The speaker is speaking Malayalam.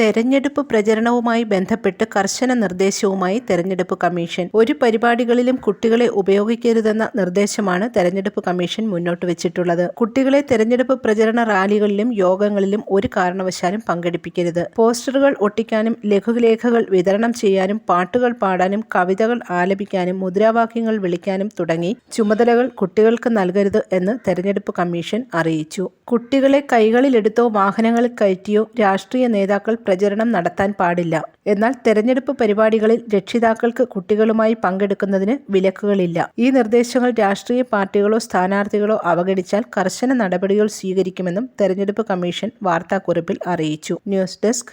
തെരഞ്ഞെടുപ്പ് പ്രചരണവുമായി ബന്ധപ്പെട്ട് കർശന നിർദ്ദേശവുമായി തെരഞ്ഞെടുപ്പ് കമ്മീഷൻ. ഒരു പരിപാടികളിലും കുട്ടികളെ ഉപയോഗിക്കരുതെന്ന നിർദ്ദേശമാണ് തെരഞ്ഞെടുപ്പ് കമ്മീഷൻ മുന്നോട്ട് വെച്ചിട്ടുള്ളത്. കുട്ടികളെ തെരഞ്ഞെടുപ്പ് പ്രചരണ റാലികളിലും യോഗങ്ങളിലും ഒരു കാരണവശാലും പങ്കെടുപ്പിക്കരുത്. പോസ്റ്ററുകൾ ഒട്ടിക്കാനും ലഘുലേഖകൾ വിതരണം ചെയ്യാനും പാട്ടുകൾ പാടാനും കവിതകൾ ആലപിക്കാനും മുദ്രാവാക്യങ്ങൾ വിളിക്കാനും തുടങ്ങി ചുമതലകൾ കുട്ടികൾക്ക് നൽകരുത് എന്ന് തെരഞ്ഞെടുപ്പ് കമ്മീഷൻ അറിയിച്ചു. കുട്ടികളെ കൈകളിലെടുത്തോ വാഹനങ്ങളിൽ കയറ്റിയോ രാഷ്ട്രീയ നേതാക്കൾ പ്രചരണം നടത്താൻ പാടില്ല. എന്നാൽ തെരഞ്ഞെടുപ്പ് പരിപാടികളിൽ രക്ഷിതാക്കൾക്ക് കുട്ടികളുമായി പങ്കെടുക്കുന്നതിന് വിലക്കുകളില്ല. ഈ നിർദ്ദേശങ്ങൾ രാഷ്ട്രീയ പാർട്ടികളോ സ്ഥാനാർത്ഥികളോ അവഗണിച്ചാൽ കർശന നടപടികൾ സ്വീകരിക്കുമെന്നും തെരഞ്ഞെടുപ്പ് കമ്മീഷൻ വാർത്താക്കുറിപ്പിൽ അറിയിച്ചു. News desk